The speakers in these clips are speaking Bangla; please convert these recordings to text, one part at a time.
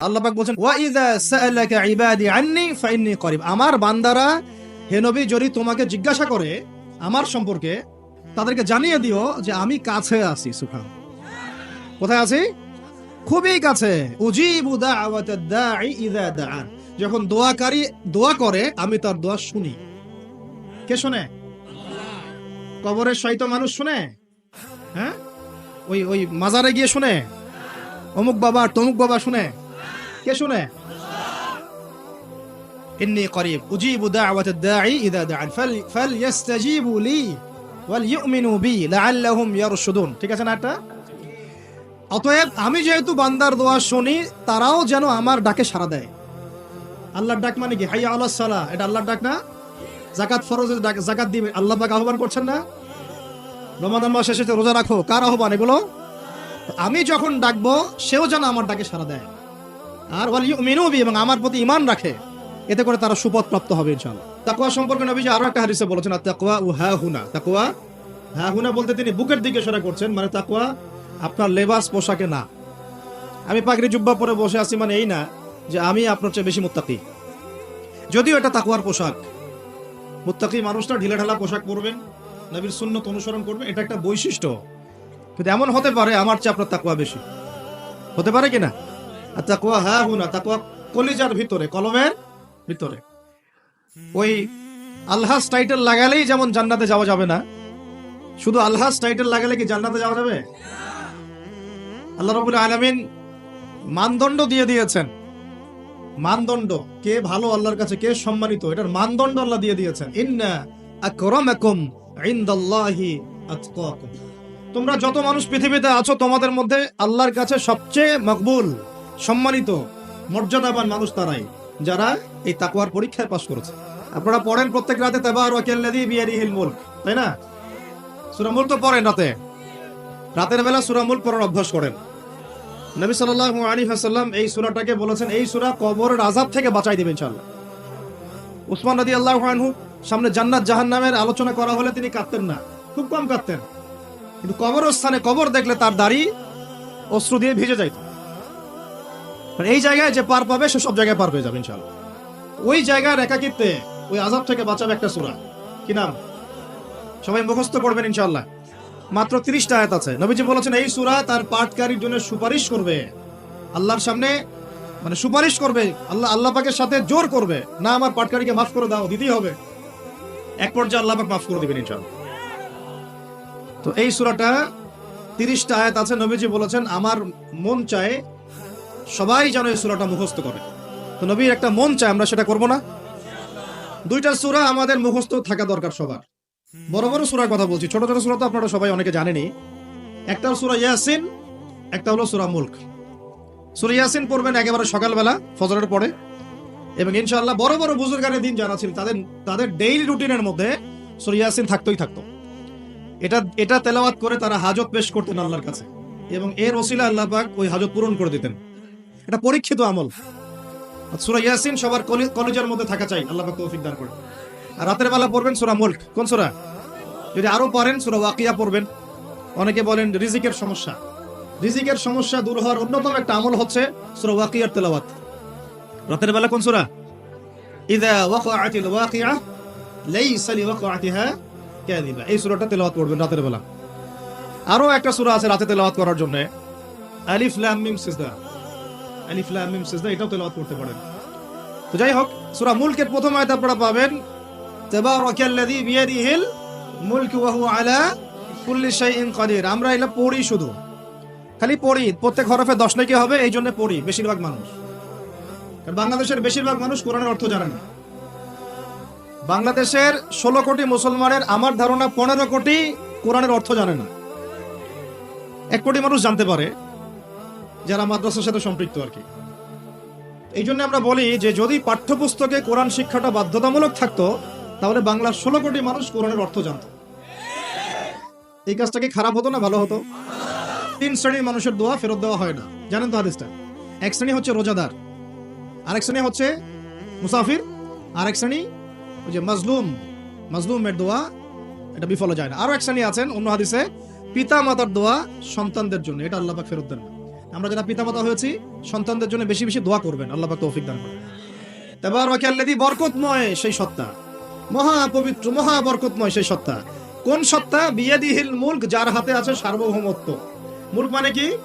আল্লাহ পাক বলছেন, ওয়া সাআলাকা ইবাদি আমার বান্দারা, হে নবী, যদি তোমাকে জিজ্ঞাসা করে আমার সম্পর্কে, তাদেরকে জানিয়ে দিও যে আমি কাছে আছি সুবহান কোথায় আছি? খুবই কাছে। উজিবু দাওয়াতাদ দাঈ ইযা দাআন। যখন দোয়াকারী দোয়া করে, আমি তার দোয়া শুনি। কে শুনে? কবরের শয়তো মানুষ শুনে? হ্যাঁ? ওই ওই মাজারে গিয়ে শুনে? অমুক বাবা তমুক বাবা শুনে? কে শুনে? ইন্নি করিব, উজিবু দাওয়াত দাঈ দাআন ফালইস্তাজিবু লি ওয়ালইউমিনু বি লাআল্লাহুম ইয়ারশুদুন। ঠিক আছে না এটা? অতএব আমি যেহেতু বান্দার দোয়া শুনি, তারাও যেন আমার ডাকে সাড়া দেয়। আল্লাহর ডাক মানে কি? হাইয়া আল্লাহ সালা এটা আল্লাহর ডাক না? জাকাত ফরজের ডাক জাকাত দিবে। আল্লাহ পাক আহ্বান করছেন না? রমাদান মাস শেষে রোজা রাখো। কার আহ্বান এগুলো? আমি যখন ডাকবো, সেও যেন আমার ডাকে সাড়া দেয়। আর ওয়াল ইউমিনু বি এবং আমার প্রতি ইমান রাখে। এতে করে তারা সুপথ প্রাপ্ত হবে তাকওয়া সম্পর্কে নবীজি আরও একটা হাদিসে বলেছেন আর ও হা হুনা। তাকওয়া হা হুনা বলতে তিনি বুকের দিকে সেরা করছেন মানে তাকওয়া আপনার লেবাস, পোশাকে না। আমি পাগড়ি জুব্বা পরে বসে আছি মানে এই না যে আমি আপনার চেয়ে বেশি মুত্তাকি। যদিও এটা তাকওয়ার পোশাক। মুত্তাকি মানুষটা ঢিলে ঢালা পোশাক পরবেন, নবীর সুন্নত অনুসরণ করবেন, এটা একটা বৈশিষ্ট্য। কিন্তু এমন হতে পারে, আমার চেয়ে আপনার তাকুয়া বেশি। হতে পারে কিনা আর তাকওয়া হা হুনা, তাকওয়া কলিজার ভিতরে, কলমের ভিতরে। ওই আলহাস টাইটেল লাগালেই যেমন জান্নাতে যাওয়া যাবে না। শুধু আলহাস টাইটেল লাগালে কি জান্নাতে যাওয়া যাবে? আল্লাহ রবুল আলমিন মানদণ্ড দিয়ে দিয়েছেন। মানদণ্ড, কে ভালো আল্লাহর কাছে, কে সম্মানিত, এটার মানদণ্ড আল্লাহ দিয়ে দিয়েছেন। তোমরা যত মানুষ পৃথিবীতে আছো, তোমাদের মধ্যে আল্লাহর কাছে সবচেয়ে মকবুল। সম্মানিত মর্যাদাবান মানুষ তারাই, যারা এই তাকওয়ার পরীক্ষায় পাশ করেছে। আপনারা পড়েন প্রত্যেক রাতে তাবার বিয়াদিহিল মুলক, তাই না? সূরা মুলক তো পড়েন রাতে। রাতের বেলা সুরামুল পড়ার অভ্যাস করেন। নবী সাল্লাল্লাহু আলাইহি ওয়াসাল্লাম এই সূরাটাকে বলেছেন, এই সুরা কবরের আযাব থেকে বাঁচাই দেবে ইনশাআল্লাহ। উসমান রাদিয়াল্লাহু আনহু সামনে জান্নাত জাহান নামের আলোচনা করা হলে তিনি কাঁদতেন না, খুব কম কাঁদতেন। কিন্তু কবরস্থানে কবর দেখলে তার দাড়ি অশ্রু দিয়ে ভিজে যাইত। মানে এই জায়গায় যে পার পাবে, সে সব জায়গায় পার পেয়ে যাবে, ইনশাআল্লাহ। ওই জায়গার একাকিত্বে, ওই আজাব থেকে বাঁচাবে একটা সূরা। কি নাম? সবাই মুখস্থ করবেন ইনশাল্লাহ মাত্র তিরিশটা আয়াত আছে। নবীজি বলেছেন, এই সুরা তার পাঠকারীর জন্য সুপারিশ করবে। আল্লাহর সামনে মানে সুপারিশ করবে। আল্লাহ আল্লাহ পাকের সাথে জোর করবে। না আমার পাঠকারীকে মাফ করে দাও, দিতেই হবে। এক পর্যায়ে আল্লাহ পাক মাফ করে দিবেন, ইনশাআল্লাহ। তো এই সুরাটা তিরিশটা আয়াত আছে। নবীজি বলেছেন, আমার মন চায় সবাই যেন এই সুরাটা মুখস্থ করে। তো নবীর একটা মন চায়, আমরা সেটা করব না। দুইটা সুরা আমাদের মুখস্থ থাকা দরকার সবার। বড় বড় সুরার কথা বলছি, ছোট ছোট সূরা তো আপনারা সবাই অনেকে জানেনই। একটা সূরা ইয়াসিন, একটা হলো সূরা মুলক। সূরা ইয়াসিন পড়বেন একেবারে সকালবেলা, ফজরের পরে। এবং ইনশাআল্লাহ বড় বড় বুজুর্গানের দিন যারা ছিল, তাদের তাদের ডেইলি রুটিনের মধ্যে সূরা ইয়াসিন থাকতোই থাকতো। এটা এটা তেলাওয়াত করে তারা হাজত পেশ করতেন আল্লাহর কাছে। এবং এর ওসিলা আল্লাহ পাক ওই হাজত পূরণ করে দিতেন। এটা পরীক্ষিত আমল। সুরা ইয়াসিন সবার কলি- কলেজের মধ্যে থাকা চাই। আল্লাহ তৌফিক দান করে আর রাতের বেলা পড়বেন সুরা মুলক। কোন সুরা? যদি আরও পারেন সুরা ওয়াকিয়া পড়বেন। অনেকে বলেন রিজিকের সমস্যা। রিজিকের সমস্যা দূর হওয়ার অন্যতম একটা আমল হচ্ছে সুরা ওয়াকিয়ার তেলাওয়াত। রাতের বেলা কোন সুরা? ইদা ওয়াকাআতিল ওয়াকিআ লাইসা লিওয়াকাআতিহা কাযিবা। এই সূরাটা তেলাওয়াত করবেন রাতের বেলা। আরও একটা সূরা আছে রাতে তেলাওয়াত করার জন্য। আলিফ লাম মিম সিজদা। আলিফ লাম মিম সিজদা, এটাও তেলাওয়াত করতে পারেন। তো যাই হোক, সূরা মুলকের প্রথম আয়াত আপনারা পাবেন, তাবারাকাল্লাযী বিয়াদিহিল মুলকু ওয়া আলা কুল্লি শাইইন কাদির। আমরা এটা পড়ি শুধু। খালি পড়ি, প্রত্যেক হরফে দশ নাকি হবে, এই জন্য পড়ি, বেশিরভাগ মানুষ। বাংলাদেশের বেশিরভাগ মানুষ কোরআনের অর্থ জানে না। বাংলাদেশের ষোলো কোটি মুসলমানের, আমার ধারণা পনেরো কোটি কোরআনের অর্থ জানে না। এক কোটি মানুষ জানতে পারে যারা মাদ্রাসার সাথে সম্পৃক্ত আর কি। এই জন্য আমরা বলি যে যদি পাঠ্যপুস্তকে কোরআন শিক্ষাটা বাধ্যতামূলক থাকতো, তাহলে বাংলার ষোলো কোটি মানুষ কোরআনের অর্থ জানত। এই কাজটা কি খারাপ হতো না ভালো হতো? তিন শ্রেণির মানুষের দোয়া ফেরত দেওয়া হয় না। জানেন তো হাদিসটা? এক শ্রেণি হচ্ছে রোজাদার, আরেক শ্রেণি হচ্ছে মুসাফির, আরেক শ্রেণি ওই যে মাজলুম। মাজলুমের দোয়া, এটা বিফলে যায় না। আরও এক শ্রেণি আছেন অন্য হাদিসে পিতা মাতার দোয়া সন্তানদের জন্য, এটা আল্লাহ ফেরত দেন না। আমরা যারা পিতামাতা হয়েছি, সন্তানদের জন্য বেশি বেশি দোয়া করবেন। আল্লাহ পাক তৌফিক দান করেন। তাবারাক আল্লাযী বরকতময় সেই সত্তা। মহা পবিত্র, মহা বরকতময় সেই সত্তা। কোন সত্তা? বিয়াদিহিল মুলক, যার হাতে আছে সার্বভৌমত্ব। মুলক মানে কি?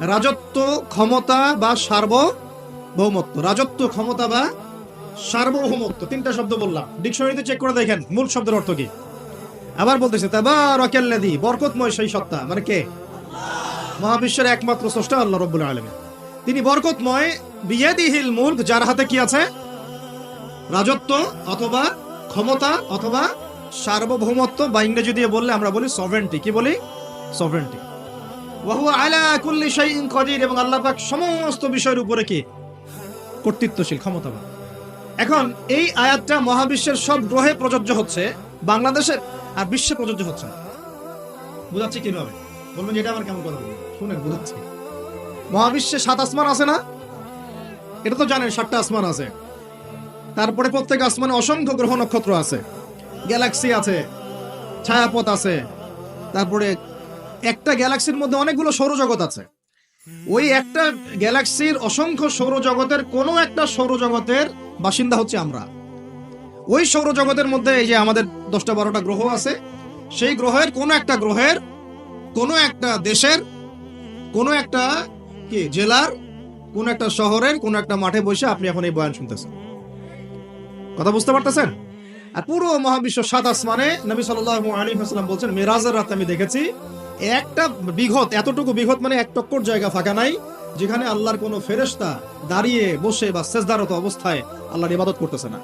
রাজত্ব, ক্ষমতা বা সার্বভৌমত্ব। রাজত্ব, ক্ষমতা বা সার্বভৌমত্ব। তিনটা শব্দ বললাম। ডিকশনারিতে চেক করে দেখেন মূল শব্দের অর্থ কি? আবার বলতেছে তাবারাকাল্লাযী বরকতময় সেই সত্তা। মানে কে? মহাবিশ্বের একমাত্র স্রষ্টা আল্লাহ রব্বুল আলামিন। তিনি বরকতময় বিয়াদিহিল মুলক, যার হাতে কি আছে? রাজত্ব অথবা ক্ষমতা অথবা সার্বভৌমত্ব, বা ইংরেজি দিয়ে বললে আমরা বলি সভরেন্টি কি বলি? সভরেন্টি ওয়াহুয়া আলা কুল্লি শাইইন কাদির, এবং আল্লাহ পাক সমস্ত বিষয়ের উপরে কি? কর্তৃত্বশীল, ক্ষমতাবান। এখন এই আয়াতটা মহাবিশ্বের সব গ্রহে প্রযোজ্য হচ্ছে বাংলাদেশে আর বিশ্বে প্রযোজ্য হচ্ছে না। বুঝাচ্ছি কীভাবে? বলবেন এটা আমার কেমন কথা বলবেন? শুনেন বুঝাচ্ছি মহাবিশ্বে সাত আসমান আছে না? এটা তো জানেন, সাতটা আসমান আছে। তারপরে প্রত্যেক আসমানে অসংখ্য গ্রহ নক্ষত্র আছে। গ্যালাক্সি আছে, ছায়াপথ আছে। তারপরে একটা গ্যালাক্সির মধ্যে অনেকগুলো সৌরজগৎ আছে। ওই একটা গ্যালাক্সির অসংখ্য সৌরজগতের কোনো একটা সৌরজগতের বাসিন্দা হচ্ছে আমরা। ওই সৌরজগতের মধ্যে এই যে আমাদের দশটা বারোটা গ্রহ আছে, সেই গ্রহের কোনো একটা গ্রহের কোনো একটা দেশের কোনো একটা কি, জেলার কোন একটা শহরের কোন একটা মাঠে বসে আপনি এখন এই বয়ান শুনতেছেন। কথা বুঝতে পারতেছেন? আর পুরো মহাবিশ্ব সাত আসমানে নবী সাল্লাল্লাহু আলাইহি ওয়াসাল্লাম বলছেন, মিরাজের রাতে আমি দেখেছি, একটা বিঘত, এতটুকু বিঘত মানে এক টক্কর জায়গা ফাঁকা নাই, যেখানে আল্লাহর কোনো ফেরেশতা দাঁড়িয়ে বসে বা সেজদারত অবস্থায় আল্লাহর ইবাদত করতেছে না।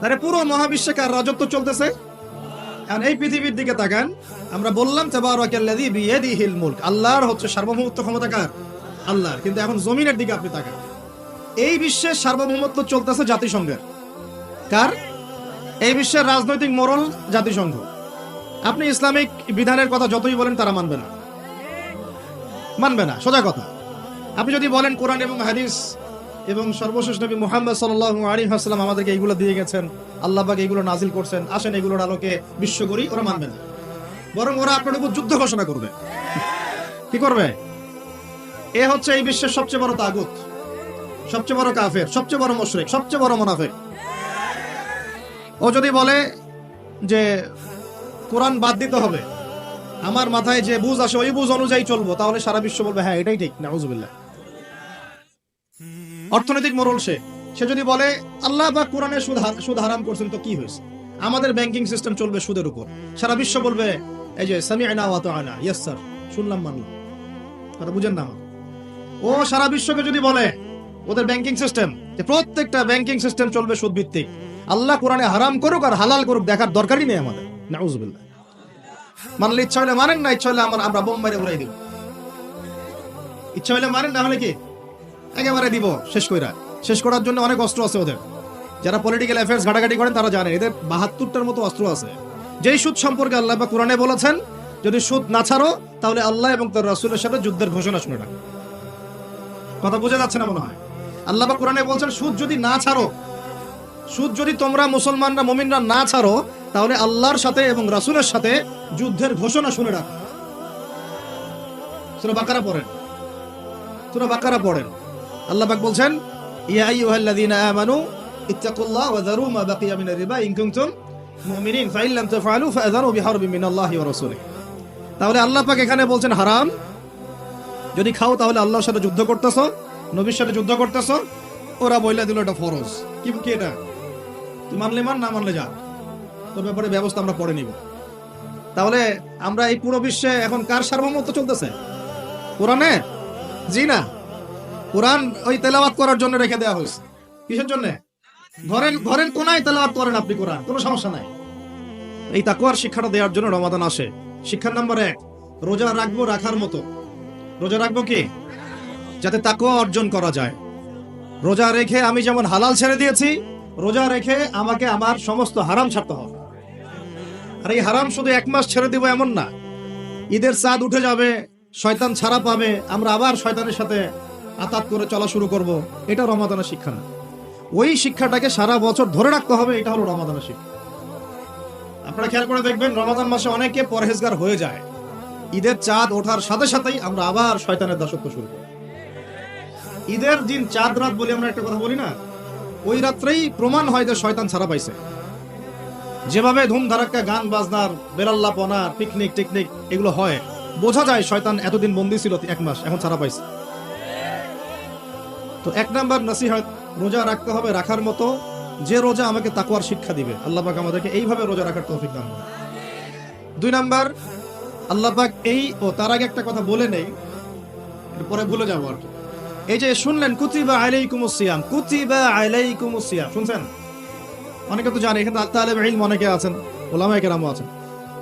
তাহলে পুরো মহাবিশ্বে কার রাজত্ব চলতেছে? এখন এই পৃথিবীর দিকে তাকান, আমরা বললাম মুলক। আল্লাহর হচ্ছে সার্বভৌমত্ব ক্ষমতা কার? আল্লাহর। কিন্তু এখন জমিনের দিকে আপনি তাকান। এই বিশ্বের সার্বভৌমত্ব চলতেছে জাতিসংঘের। কার? এই বিশ্বের রাজনৈতিক মরল জাতিসংঘ। আপনি ইসলামিক বিধানের কথা যতই বলেন, তারা মানবে না। মানবে না, সোজা কথা। আপনি যদি বলেন কোরআন এবং হাদিস এবং সর্বশেষ নবী মুহাম্মদ সাল্লাল্লাহু আলাইহি ওয়াসাল্লাম আমাদেরকে এইগুলো দিয়ে গেছেন। আল্লাহ পাক এইগুলো নাজিল করছেন। আসেন এগুলোর আলোকে বিশ্ব করি ওরা মানবে না বরং ওরা আপনার উপর যুদ্ধ ঘোষণা করবে। কি করবে? এ হচ্ছে এই বিশ্বের সবচেয়ে বড় তাগুত, সবচেয়ে বড় কাফের, সবচেয়ে বড় মুশরিক, সবচেয়ে বড় মুনাফিক। ও যদি বলে যে, কোরআন বাদ দিতে হবে, আমার মাথায় যে বুঝ আসে, ওই বুঝ অনুযায়ী চলবো, তাহলে সারা বিশ্ব বলবে হ্যাঁ এটাই ঠিক, নাউজুবিল্লাহ। অর্থনৈতিক মোরল সে। সে যদি বলে, আল্লাহ বা কোরআনে সুদ সুদ হারাম করছেন, তো কি হয়েছে? আমাদের ব্যাংকিং সিস্টেম চলবে সুদের উপর। সারা বিশ্ব বলবে, এই যে সামি আনা ওয়াত আনা ইয়েস স্যার শুনলাম, মানলাম। কথা বুঝেন না ও সারা বিশ্বকে যদি বলে, ওদের ব্যাংকিং সিস্টেম যে প্রত্যেকটা ব্যাংকিং সিস্টেম চলবে সুদ ভিত্তিক আল্লাহ কোরআনে হারাম করুক আর হালাল করুক, দেখার দরকারই নেই আমাদের। নাউজুবিল্লাহ। মানলে ইচ্ছা হলে মানেন না, ইচ্ছা হলে আমার আমরা বোম মেরে উড়াই দিব। ইচ্ছা হলে মানেন না হলে কি? একেবারে দিব, শেষ কইরা। শেষ করার জন্য অনেক অস্ত্র আছে ওদের। যারা পলিটিক্যাল অ্যাফেয়ার্স ঘাটাঘাটি করেন, তারা জানে এদের বাহাত্তরটার মতো অস্ত্র আছে। যেই সুদ সম্পর্কে আল্লাহ বা কোরআনে বলেছেন, যদি সুদ না ছাড়ো, তাহলে আল্লাহ এবং তার রাসূলের সাথে যুদ্ধের ঘোষণা শুনে রাখো। কথা বোঝা যাচ্ছে না মনে হয়? আল্লাহ বা কোরআনে বলছেন, সুদ যদি না ছাড়ো, সুদ যদি তোমরা মুসলমানরা, মমিনরা না ছাড়ো, তাহলে আল্লাহর সাথে এবং রাসূলের সাথে যুদ্ধের ঘোষণা শুনে রাখো। বাকারা পড়েন। সূরা বাকারা পড়েন। আল্লাহ পাক বলছেন তাহলে এখানে বলছেন, হারাম। যদি খাও তাহলে আল্লাহর সাথে যুদ্ধ নবীর সাথে যুদ্ধ করতেছো বইলা এটা কি এটা? তুই মানলে মান, না মানলে যা। ব্যাপারে ব্যবস্থা আমরা পরে নিব। তাহলে আমরা এই পুরো বিশ্বে এখন কার সার্বভৌমত্ব চলতেছে? কোরআনে? জি না? কোরআন ওই তেলাওয়াত করার জন্য রেখে দেওয়া হয়েছে। কিসের জন্য? ঘরের ঘরের কোনায় তেলাওয়াত করেন আপনি কোরআন, কোনো সমস্যা নাই। এই তাকুয়ার শিক্ষাটা দেওয়ার জন্য রমাদান আসে। শিক্ষার নাম্বার এক, রোজা রাখব রাখার মতো। রোজা রাখব কি? যাতে তাকুয়া অর্জন করা যায়। রোজা রেখে আমি যেমন হালাল ছেড়ে দিয়েছি, রোজা রেখে আমাকে আমার সমস্ত হারাম ছাড়তে হবে। আর এই হারাম শুধু এক মাস ছেড়ে দিব এমন না। ঈদের চাঁদ উঠে যাবে, শয়তান ছাড়া পাবে, আমরা আবার শয়তানের সাথে আতাত করে চলা শুরু করব। এটা রমাদানের শিক্ষা না। ওই শিক্ষাটাকে সারা বছর ধরে রাখতে হবে, এটা হলো রমাদানের শিক্ষা। আপনারা খেয়াল করে দেখবেন, রমাদান মাসে অনেকে পরহেজগার হয়ে যায়। ঈদের চাঁদ ওঠার সাথে সাথেই আমরা আবার শয়তানের দাসত্ব শুরু করি। ঈদের দিন চাঁদ রাত বলে আমরা একটা কথা বলি না? ওই রাত্রেই প্রমাণ হয় যে শয়তান ছাড়া পাইছে। যেভাবে ধুম ধারাক্কা গান বাজনার বেলাল্লাপনা পিকনিক টিকনিক এগুলো হয়, বোঝা যায় শয়তান এতদিন বন্দি ছিল এক মাস, এখন ছাড়া পাইছে। তো এক নাম্বার নসিহত, রোজা রাখতে হবে রাখার মতো। যে রোজা আমাকে তাকুয়ার শিক্ষা দিবে, আল্লাহ পাক আমাদেরকে এইভাবে রোজা রাখার তৌফিক দান। দুই নাম্বার, আল্লাহ পাক এই, ও তার আগে একটা কথা বলে নেই পরে ভুলে যাব আর কি। এই যে শুনলেন, কুতিবা আলাইকুমুস সিয়াম, কুতিবা আলাইকুমুস সিয়াম, শুনছেন? অনেকে তো জানে, এখানে তালেব ইলম অনেকে আছেন, ওলামায়ে কেরামও আছেন।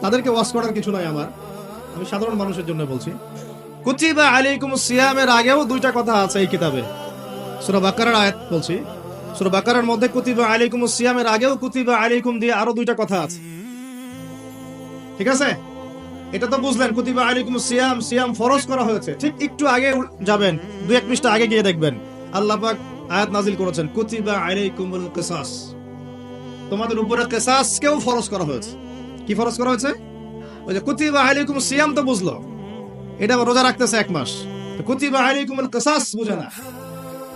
তাদেরকে ওয়াজ করার কিছু নাই আমার, আমি সাধারণ মানুষের জন্য বলছি। কুতিবা আলাইকুমুস সিয়ামের আগেও দুইটা কথা আছে এই কিতাবে। তোমাদের উপরে কিসাস কেও ফরজ করা হয়েছে। কি ফরজ করা হয়েছে? ওই যে কুতিবা আলাইকুম সিয়াম তো বুঝলো। এটা রোজা রাখতেছে এক মাস। কুতিবা আলাইকুমুল কিসাস বুঝে না।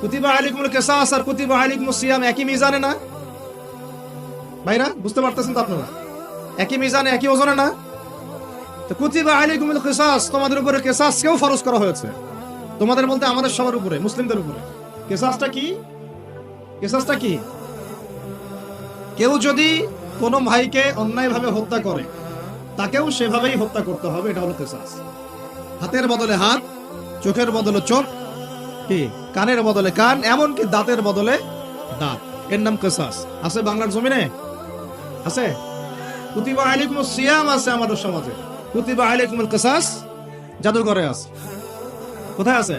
কুতিবা আলাইকুমুল কিসাস আর কুতিবা আলাইকুম সিয়াম, একই মিজানে না? ভাইরা, বুঝতে পারতেছেন তো আপনারা? একই মিজানে, একই ওজনে না? তো কুতিবা আলাইকুমুল কিসাস, তোমাদের উপরে কিসাস কেও ফরজ করা হয়েছে। তোমাদের বলতে আমাদের সবার উপরে, মুসলিমদের উপরে। কিসাসটা কি? কিসাসটা কি? কেউ যদি কোনো ভাইকে অন্যায়ভাবে হত্যা করে, তাকেও সেভাবেই হত্যা করতে হবে, এটা হলো কিসাস। হাতের বদলে হাত, চোখের বদলে চোখ, কি? কানের বদলে কান, এমনকি দাঁতের বদলে দাঁত। এর নাম কসাস। আছে বাংলার জমিনে? আছে? কুতিবা আলাইকুম সিয়াম আছে আমাদের সমাজে। কুতিবা আলাইকুমুল কিসাস জাদুঘরে আছে। কোথায় আছে?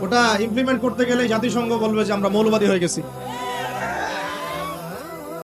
ওটা ইমপ্লিমেন্ট করতে গেলে জাতিসংঘ বলবে যে আমরা মৌলবাদী হয়ে গেছি।